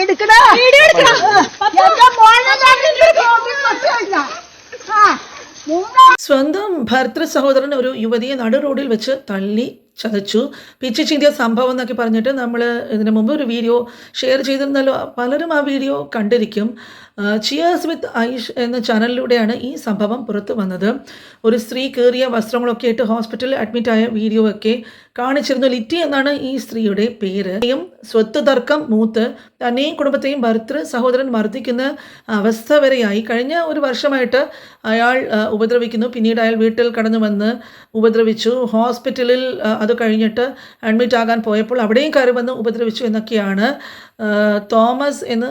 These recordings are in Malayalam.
എടുക്കടാ. സ്വന്തം ഭർത്തൃ സഹോദരൻ ഒരു യുവതിയെ നടു റോഡിൽ വെച്ച് തള്ളി ചതച്ചു. പിച്ച് ചീന്തിയ സംഭവം എന്നൊക്കെ പറഞ്ഞിട്ട് നമ്മൾ ഇതിനു മുമ്പ് ഒരു വീഡിയോ ഷെയർ ചെയ്തിരുന്നല്ലോ. പലരും ആ വീഡിയോ കണ്ടിരിക്കും. ചിയേഴ്സ് വിത്ത് ഐഷ് എന്ന ചാനലിലൂടെയാണ് ഈ സംഭവം പുറത്തു വന്നത്. ഒരു സ്ത്രീ കീറിയ വസ്ത്രങ്ങളൊക്കെ ആയിട്ട് ഹോസ്പിറ്റലിൽ അഡ്മിറ്റായ വീഡിയോ ഒക്കെ കാണിച്ചിരുന്നു. ലിറ്റി എന്നാണ് ഈ സ്ത്രീയുടെ പേര്. സ്വത്ത് തർക്കം മൂത്ത് തന്നെയും കുടുംബത്തെയും ഭർത്തൃ സഹോദരൻ മർദ്ദിക്കുന്ന അവസ്ഥ വരെയായി. കഴിഞ്ഞ ഒരു വർഷമായിട്ട് അയാൾ ഉപദ്രവിക്കുന്നു. പിന്നീട് അയാൾ വീട്ടിൽ കടന്നു വന്ന് ഉപദ്രവിച്ചു. ഹോസ്പിറ്റലിൽ അത് കഴിഞ്ഞിട്ട് അഡ്മിറ്റ് ആകാൻ പോയപ്പോൾ അവിടെയും കയറി വന്ന് ഉപദ്രവിച്ചു എന്നൊക്കെയാണ് തോമസ് എന്ന്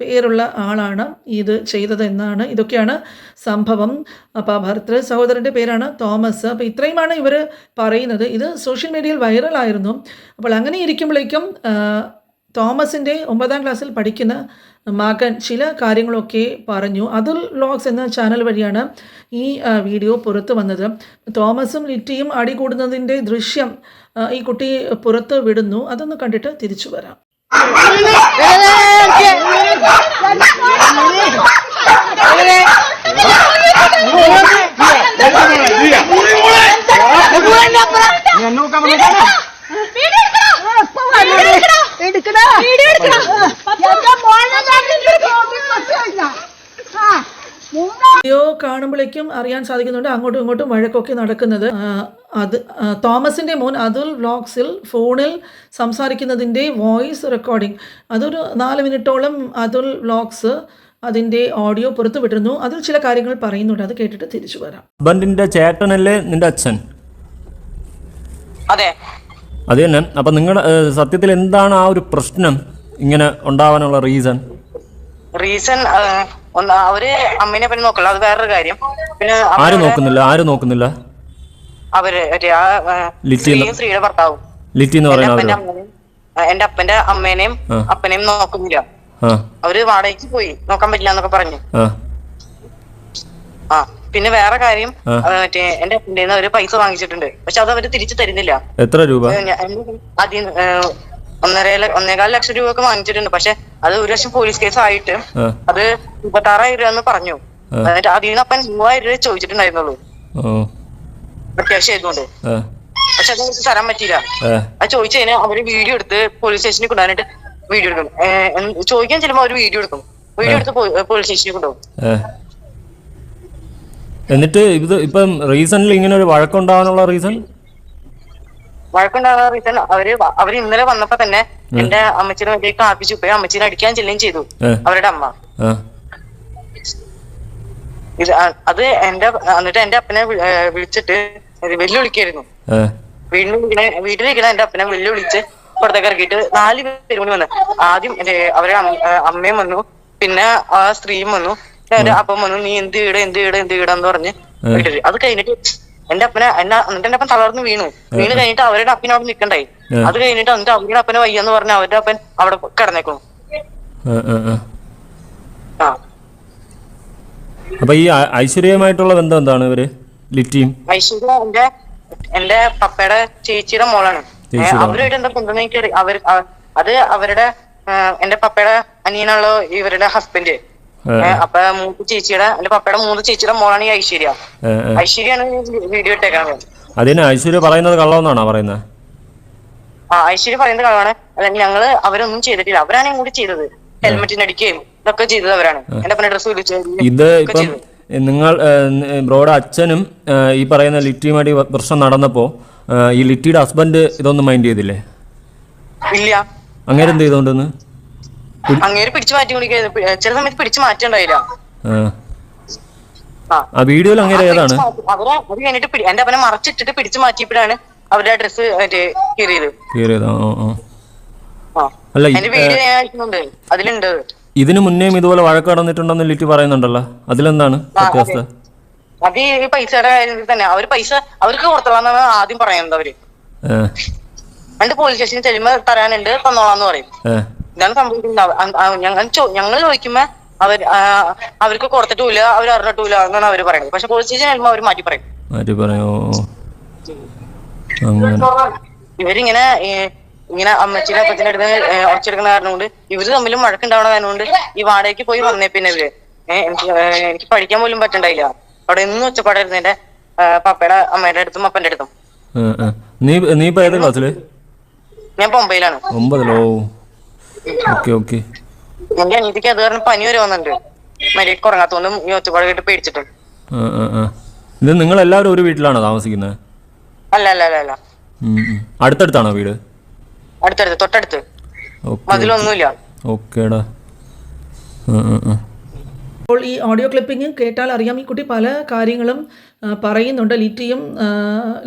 പേരുള്ള ആളാണ് ഇത് ചെയ്തത് എന്നാണ് ഇതൊക്കെയാണ് സംഭവം. അപ്പോൾ ഭർത്തൃ സഹോദരന്റെ പേരാണ് തോമസ്. അപ്പോൾ ഇത്രയുമാണ് ഇവർ പറയുന്നത്. ഇത് സോഷ്യൽ മീഡിയയിൽ വൈറലായിരുന്നു. അപ്പോൾ അങ്ങനെ ഇരിക്കുമ്പോഴേക്കും തോമസിന്റെ ഒമ്പതാം ക്ലാസ്സിൽ പഠിക്കുന്ന മകൻ ചില കാര്യങ്ങളൊക്കെ പറഞ്ഞു. അതുൽ വ്ളോഗ്സ് എന്ന ചാനൽ വഴിയാണ് ഈ വീഡിയോ പുറത്തു വന്നത്. തോമസും ലിറ്റിയും അടി അടികൂടുന്നതിന്റെ ദൃശ്യം ഈ കുട്ടി പുറത്ത് വിടുന്നു. അതൊന്ന് കണ്ടിട്ട് തിരിച്ചു വരാം. ഞാൻ നിന്റെ മൂന്നാ വീഡിയോ കാണുമ്പോഴേക്കും അറിയാൻ സാധിക്കുന്നുണ്ട് അങ്ങോട്ടും ഇങ്ങോട്ടും വഴക്കൊക്കെ നടക്കുന്നത്. അത് തോമസിന്റെ തോമസിന്റെ മോൻ അതുൽ വ്ലോഗ്സിൽ ഫോണിൽ സംസാരിക്കുന്നതിന്റെ വോയിസ് റെക്കോർഡിംഗ് അതൊരു നാല് മിനിറ്റോളം അതുൽ വ്ലോഗ്സ് അതിന്റെ ഓഡിയോ പുറത്തു വിട്ടിരുന്നു അതിൽ ചില കാര്യങ്ങൾ പറയുന്നുണ്ട്. അത് കേട്ടിട്ട് തിരിച്ചു വരാം. ചേട്ടനല്ലേ നിന്റെ അച്ഛൻ? അതെ. അത് തന്നെ. അപ്പൊ നിങ്ങളുടെ സത്യത്തിൽ എന്താണ് ആ ഒരു പ്രശ്നം ഇങ്ങനെ ഉണ്ടാവാനുള്ള റീസൺ റീസൺ ഒന്ന് അവർ അമ്മേനെ പറ്റി നോക്കല്ല അത് വേറൊരു കാര്യം. പിന്നെ ആര് നോക്കുന്നില്ല? ആര് നോക്കുന്നില്ല? അവർ സ്ത്രീയുടെ ഭർത്താവും. ലിറ്റി എന്ന് പറയുന്നത് പറയുന്ന എന്റെ അപ്പന്റെ അമ്മേനെയും. അപ്പനെയും നോക്കുന്നില്ല. അവർ വാടകയ്ക്ക് പോയി നോക്കാൻ പറ്റില്ല എന്നൊക്കെ പറഞ്ഞു. ആ. പിന്നെ വേറെ കാര്യം മറ്റേ എന്റെ അപ്പന്റെ അവർ പൈസ വാങ്ങിച്ചിട്ടുണ്ട്. പക്ഷെ അത് അവർ തിരിച്ചു തരുന്നില്ല. എത്ര രൂപ? ആദ്യം ഒന്നര ഒന്നേകാൽ ലക്ഷം രൂപ ഒക്കെ വാങ്ങിച്ചിട്ടുണ്ട്. പക്ഷെ അത് ഒരു ലക്ഷം പോലീസ് കേസ് ആയിട്ട് അത് മുപ്പത്താറായിരം രൂപ എന്ന് പറഞ്ഞു. എന്നിട്ട് അതിൽ നിന്ന് അപ്പൻ മൂവായിരം രൂപ ചോദിച്ചിട്ടുണ്ടായിരുന്നുള്ളൂ. അത്യാവശ്യം ആയതുകൊണ്ട്. പക്ഷെ അത് തരാൻ പറ്റിയില്ല. ആ. അത് ചോദിച്ചു കഴിഞ്ഞാൽ അവർ വീഡിയോ എടുത്ത് പോലീസ് സ്റ്റേഷനിൽ കൊണ്ടുവന്നിട്ട് വീഡിയോ എടുക്കും. ചോദിക്കാൻ ചെല്ലുമ്പോ അവർ വീഡിയോ എടുക്കും. വീഡിയോ എടുത്ത് പോലീസ് സ്റ്റേഷനിൽ കൊണ്ടുപോകും. എന്നിട്ട് ഇത് ഇപ്പം റീസണിൽ ഇങ്ങനെ ഒരു വഴക്കുണ്ടാവാനുള്ള റീസൺ വഴക്കുണ്ടാകാൻ റീസൺ അവർ അവർ ഇന്നലെ വന്നപ്പോ തന്നെ എന്റെ അമ്മച്ചിനെ വലിയ കാപ്പിച്ചു പോയി. അമ്മച്ചിനെ അടിക്കാൻ ചെല്ലുകയും ചെയ്തു. അവരുടെ അമ്മ. ഇത് അത് എന്റെ എന്നിട്ട് എന്റെ അപ്പനെ വിളിച്ചിട്ട് വെല്ലുവിളിക്കായിരുന്നു. വീട്ടിലിരിക്കണ വീട്ടിലിരിക്കണ എന്റെ അപ്പനെ വെല്ലുവിളിച്ച് പുറത്തേക്ക് ഇറക്കിയിട്ട് നാല് പേര് കൂടി വന്നു. ആദ്യം അവരുടെ അവരെ അമ്മയും വന്നു. പിന്നെ ആ സ്ത്രീയും വന്നു. അപ്പം വന്നു നീ എന്ത് വീട് എന്ത് വീട് എന്ത് വീടാന്ന് പറഞ്ഞ് അത് കഴിഞ്ഞിട്ട് എന്റെ അപ്പനെ എന്നെ എന്നിട്ട് എന്റെ അപ്പൻ തളർന്ന് വീണു. വീണ് കഴിഞ്ഞിട്ട് അവരുടെ അപ്പനെ അവിടെ നിൽക്കണ്ടായി അത് കഴിഞ്ഞിട്ട് എന്നിട്ട് അവരുടെ അപ്പനെ വയ്യാന്ന് പറഞ്ഞ അവരുടെ അപ്പൻ അവിടെ കിടന്നേക്കണു. അപ്പൊ ഈ ഐശ്വര്യമായിട്ടുള്ള ബന്ധം എന്താണ് ഇവർ? ലിറ്റിയും? ഐശ്വര്യ എന്റെ എന്റെ പപ്പയുടെ ചേച്ചിയുടെ മോളാണ്. അവരുമായിട്ട് എന്താ ബന്ധം എനിക്ക് അവർ അത് അവരുടെ എന്റെ പപ്പയുടെ അനിയനുള്ള ഇവരുടെ ഹസ്ബൻഡ് അപ്പൊ മൂന്ന് ചേച്ചിയുടെ എന്റെ പപ്പയുടെ മൂന്ന് ചേച്ചിയുടെ മോളാണ് ഈ ഐശ്വര്യ. ഐശ്വര്യാണ് വീഡിയോ ഇട്ടേക്കുന്നത് അതിന് ഐശ്വര്യ പറയുന്നത് കള്ളമെന്നാണോ പറയുന്നത് ആ ഐശ്വര്യ പറയുന്നത് അല്ലെങ്കിൽ ഞങ്ങൾ അവരൊന്നും ചെയ്തിട്ടില്ല. അവരാണ് കൂടി ചെയ്തത്. ഹെൽമെറ്റിന് അടിക്കുകയും ഇതൊക്കെ ചെയ്തത് അവരാണ്. എന്റെ പല ഡ്രസ് ഇത് ഇപ്പം നിങ്ങൾ ബ്രോയുടെ അച്ഛനും ഈ പറയുന്ന ലിറ്റിയുമായിട്ട് പ്രശ്നം നടന്നപ്പോ ഈ ലിറ്റിയുടെ ഹസ്ബൻഡ് ഇതൊന്നും മൈൻഡ് ചെയ്തില്ലേ? ഇല്ല. അങ്ങനെ എന്ത് ചെയ്തോണ്ടെന്ന്? അങ്ങേര് പിടിച്ചു മാറ്റി കുടിക്കുന്നത് ചില സമയത്ത് പിടിച്ചു മാറ്റണ്ടായില്ല. ആ. വീഡിയോയിൽ അങ്ങനെ ഏതാണ്? അവരെ അത് കഴിഞ്ഞിട്ട് എന്റെ അവനെ മറച്ചിട്ടിട്ട് പിടിച്ചു മാറ്റിയപ്പോഴാണ് അവരുടെ ഡ്രസ് കീറിയത്. അല്ല എന്റെ വീഡിയോ ഞാൻ അയക്കുന്നുണ്ട്. അതിലുണ്ട്. ഇതിനു മുന്നേയും ഇതുപോലെ വഴക്ക് നടന്നിട്ടുണ്ടെന്ന് ലിറ്റി പറയുന്നുണ്ടല്ലോ. അതിലെന്താണ് വ്യത്യാസത അത്. ഈ പൈസയുടെ കാര്യത്തിൽ തന്നെ. അവർ പൈസ അവർക്ക് കൊടുത്തോളാന്നാണ് ആദ്യം പറയുന്നത് അവർ. രണ്ട് പോലീസ് സ്റ്റേഷനിൽ ചെല്ലുമ്പോ തരാനുണ്ട് തന്നോളാന്ന് പറയും. ഇതാണ് സംഭവിക്കുന്നത് ഞങ്ങൾ ചോ- ഞങ്ങൾ ചോദിക്കുമ്പോ അവർ അവർക്ക് കൊടുത്തിട്ടില്ല അവർ അറിഞ്ഞിട്ടില്ല എന്നാണ് അവർ പറയുന്നത് പക്ഷെ പോലീസ് സ്റ്റേഷൻ ചെല്ലുമ്പോ അവർ മാറ്റി പറയും. മാറ്റി പറയോ. ഇവരിങ്ങനെ ഇങ്ങനെ അമ്മച്ചിയുടെ അപ്പത്തിന്റെ അടുത്ത് ഉറച്ചെടുക്കുന്ന കാരണം കൊണ്ട് ഇവർ തമ്മിലും മഴക്കുണ്ടാവണ കാരണം കൊണ്ട് ഈ വാടകയ്ക്ക് പോയി വന്നേ പിന്നെ ഇവർ. എനിക്ക് പഠിക്കാൻ പോലും പറ്റണ്ടായില്ല. അവിടെ ഇന്നും ഒച്ചപ്പാടായിരുന്നു എന്റെ പപ്പയുടെ അമ്മയുടെ അടുത്തും അപ്പന്റെ അടുത്തും. നീ നീ ഞാൻ ബോംബെയിലാണ്. ഒമ്പതിലോ? എന്റെ അനിയത്തിക്ക് അത് കാരണം പനി വരെ വന്നിട്ടുണ്ട്. മര്യാദയ്ക്ക് ഉറങ്ങാത്തോണ്ടും ഈ ഒച്ചപ്പാട് കേട്ട് പേടിച്ചിട്ട് ആ ആ ആ. ഇത് നിങ്ങളെല്ലാവരും ഒരു വീട്ടിലാണോ താമസിക്കുന്നത് അല്ല അല്ല അല്ല അല്ല. അടുത്തടുത്താണോ വീട്? അടുത്തടുത്ത് തൊട്ടടുത്ത്. ഓക്കെ മതിലൊന്നുമില്ല. ഓക്കേടാ. അപ്പോൾ ഈ ഓഡിയോ ക്ലിപ്പിംഗ് കേട്ടാൽ അറിയാം ഈ കുട്ടി പല കാര്യങ്ങളും പറയുന്നുണ്ട്. ലിറ്റിയും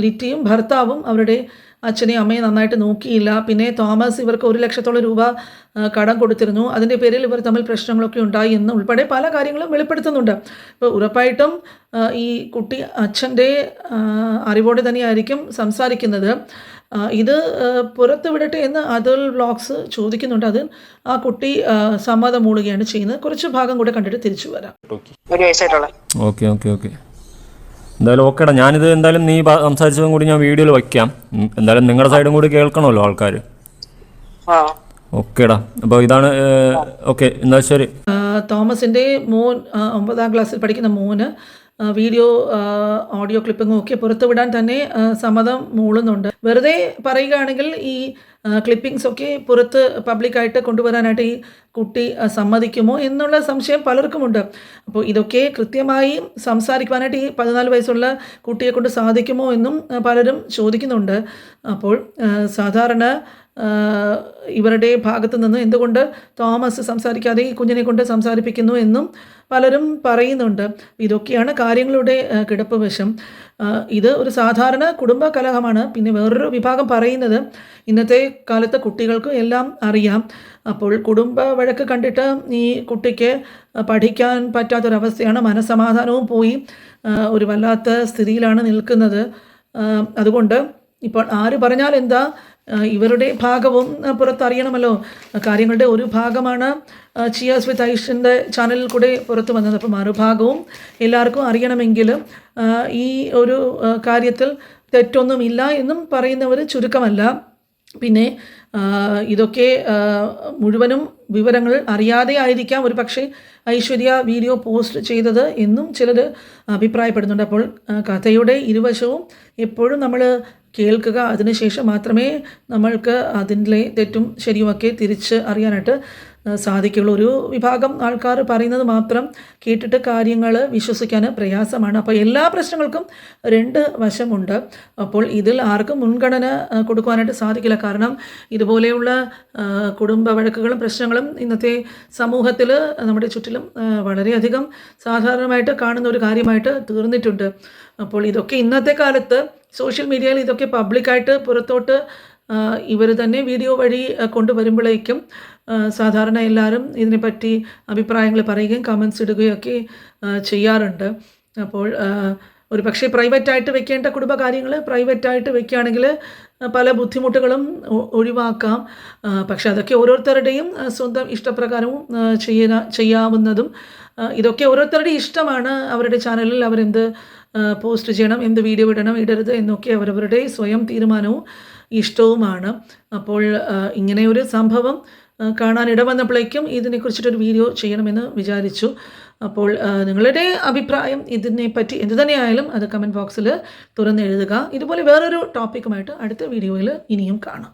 ലിറ്റിയും ഭർത്താവും അവരുടെ അച്ഛനെയും അമ്മയും നന്നായിട്ട് നോക്കിയില്ല. പിന്നെ തോമസ് ഇവർക്ക് ഒരു ലക്ഷത്തോളം രൂപ കടം കൊടുത്തിരുന്നു. അതിന്റെ പേരിൽ ഇവർ തമ്മിൽ പ്രശ്നങ്ങളൊക്കെ ഉണ്ടായി എന്ന് ഉൾപ്പെടെ പല കാര്യങ്ങളും വെളിപ്പെടുത്തുന്നുണ്ട്. ഇപ്പോൾ ഉറപ്പായിട്ടും ഈ കുട്ടി അച്ഛന്റെ അറിവോടെ തന്നെയായിരിക്കും സംസാരിക്കുന്നത്. ഇത് പുറത്ത് വിടട്ടെ എന്ന് അതിൽ വ്ളോഗ്സ് ചോദിക്കുന്നുണ്ട്. അത് ആ കുട്ടി സമ്മതം മൂളുകയാണ് ചെയ്യുന്നത്. കുറച്ച് ഭാഗം കൂടെ കണ്ടിട്ട് തിരിച്ചു വരാം. Okay okay okay. എന്തായാലും ഓക്കേടാ ഞാനിത് എന്തായാലും നീ സംസാരിച്ചതും കൂടി ഞാൻ വീഡിയോയിൽ വയ്ക്കാം. എന്തായാലും നിങ്ങളുടെ സൈഡും കൂടി കേൾക്കണമല്ലോ ആൾക്കാർ ആ. ഓക്കേടാ അപ്പോൾ ഇതാണ് ഓക്കെ എന്നാൽ ശരി. തോമസിന്റെ മോൻ ആ, ഒമ്പതാം ക്ലാസ്സിൽ പഠിക്കുന്ന മോന് വീഡിയോ ഓഡിയോ ക്ലിപ്പിങ്ങും ഒക്കെ പുറത്തുവിടാൻ തന്നെ സമ്മതം മൂളുന്നുണ്ട്. വെറുതെ പറയുകയാണെങ്കിൽ ഈ ആ, ക്ലിപ്പിംഗ്സ് ഒക്കെ പുറത്ത് പബ്ലിക്കായിട്ട് കൊണ്ടുവരാനായിട്ട് ഈ കുട്ടി സമ്മതിക്കുമോ എന്നുള്ള സംശയം പലർക്കുമുണ്ട്. അപ്പോൾ ഇതൊക്കെ കൃത്യമായി സംസാരിക്കുവാനായിട്ട് ഈ പതിനാല് വയസ്സുള്ള കുട്ടിയെ കൊണ്ട് സാധിക്കുമോ എന്നും പലരും ചോദിക്കുന്നുണ്ട്. അപ്പോൾ സാധാരണ ഇവരുടെ ഭാഗത്തു നിന്ന് എന്തുകൊണ്ട് തോമസ് സംസാരിക്കാതെ ഈ കുഞ്ഞിനെ കൊണ്ട് സംസാരിപ്പിക്കുന്നു എന്നും പലരും പറയുന്നുണ്ട്. ഇതൊക്കെയാണ് കാര്യങ്ങളുടെ കിടപ്പ് വശം. ഇത് ഒരു സാധാരണ കുടുംബ കലഹമാണ്. പിന്നെ വേറൊരു വിഭാഗം പറയുന്നത് ഇന്നത്തെ കാലത്ത് കുട്ടികൾക്ക് എല്ലാം അറിയാം. അപ്പോൾ കുടുംബ വഴക്ക് കണ്ടിട്ട് ഈ കുട്ടിക്ക് പഠിക്കാൻ പറ്റാത്തൊരവസ്ഥയാണ്. മനസ്സമാധാനവും പോയി ഒരു വല്ലാത്ത സ്ഥിതിയിലാണ് നിൽക്കുന്നത്. അതുകൊണ്ട് ഇപ്പോൾ ആര് പറഞ്ഞാൽ എന്താ ഇവരുടെ ഭാഗവും പുറത്തറിയണമല്ലോ. കാര്യങ്ങളുടെ ഒരു ഭാഗമാണ് ചിയാസ് വിത്ത് ഐഷിന്റെ ചാനലിൽ കൂടെ പുറത്തു വന്നത്. അപ്പം മറുഭാഗവും എല്ലാവർക്കും അറിയണമെങ്കിലും ഈ ഒരു കാര്യത്തിൽ തെറ്റൊന്നുമില്ല എന്നും പറയുന്നവർ ചുരുക്കമല്ല. പിന്നെ ഇതൊക്കെ മുഴുവനും വിവരങ്ങൾ അറിയാതെ ആയിരിക്കാം. ഒരു പക്ഷേ ഐശ്വര്യ വീഡിയോ പോസ്റ്റ് ചെയ്തത് എന്നും ചിലർ അഭിപ്രായപ്പെടുന്നുണ്ട്. അപ്പോൾ കഥയുടെ ഇരുവശവും എപ്പോഴും നമ്മൾ കേൾക്കുക. അതിനുശേഷം മാത്രമേ നമ്മൾക്ക് അതിന്റെ തെറ്റും ശരിയുമൊക്കെ തിരിച്ച് അറിയാനായിട്ട് സാധിക്കുള്ളൂ ഒരു വിഭാഗം ആൾക്കാർ പറയുന്നത് മാത്രം കേട്ടിട്ട് കാര്യങ്ങൾ വിശ്വസിക്കാൻ പ്രയാസമാണ്. അപ്പോൾ എല്ലാ പ്രശ്നങ്ങൾക്കും രണ്ട് വശമുണ്ട്. അപ്പോൾ ഇതിൽ ആർക്കും മുൻഗണന കൊടുക്കുവാനായിട്ട് സാധിക്കില്ല. കാരണം ഇതുപോലെയുള്ള കുടുംബ വഴക്കുകളും പ്രശ്നങ്ങളും ഇന്നത്തെ സമൂഹത്തിൽ നമ്മുടെ ചുറ്റിലും വളരെയധികം സാധാരണമായിട്ട് കാണുന്ന ഒരു കാര്യമായിട്ട് തീർന്നിട്ടുണ്ട്. അപ്പോൾ ഇതൊക്കെ ഇന്നത്തെ കാലത്ത് സോഷ്യൽ മീഡിയയിൽ ഇതൊക്കെ പബ്ലിക്കായിട്ട് പുറത്തോട്ട് ഇവർ തന്നെ വീഡിയോ വഴി കൊണ്ടുവരുമ്പോഴേക്കും സാധാരണ എല്ലാവരും ഇതിനെപ്പറ്റി അഭിപ്രായങ്ങൾ പറയുകയും കമൻസ് ഇടുകയൊക്കെ ചെയ്യാറുണ്ട്. അപ്പോൾ ഒരു പക്ഷേ പ്രൈവറ്റായിട്ട് വെക്കേണ്ട കുടുംബകാര്യങ്ങൾ പ്രൈവറ്റായിട്ട് വെക്കുകയാണെങ്കിൽ പല ബുദ്ധിമുട്ടുകളും ഒഴിവാക്കാം. പക്ഷെ അതൊക്കെ ഓരോരുത്തരുടെയും സ്വന്തം ഇഷ്ടപ്രകാരവും ചെയ്യുന്ന ചെയ്യാവുന്നതും ഇതൊക്കെ ഓരോരുത്തരുടെ ഇഷ്ടമാണ്. അവരുടെ ചാനലിൽ അവരെന്ത് പോസ്റ്റ് ചെയ്യണം എന്ത് വീഡിയോ ഇടണം ഇടരുത് എന്നൊക്കെ അവരവരുടെ സ്വയം തീരുമാനവും ഇഷ്ടവുമാണ്. അപ്പോൾ ഇങ്ങനെ ഒരു സംഭവം കാണാൻ ഇടവന്നപ്പോഴേക്കും ഇതിനെക്കുറിച്ചിട്ടൊരു വീഡിയോ ചെയ്യണമെന്ന് വിചാരിച്ചു. അപ്പോൾ നിങ്ങളുടെ അഭിപ്രായം ഇതിനെപ്പറ്റി എന്ത് തന്നെയായാലും അത് കമന്റ് ബോക്സിൽ തുറന്നെഴുതുക. ഇതുപോലെ വേറൊരു ടോപ്പിക്കുമായിട്ട് അടുത്ത വീഡിയോയിൽ ഇനിയും കാണാം.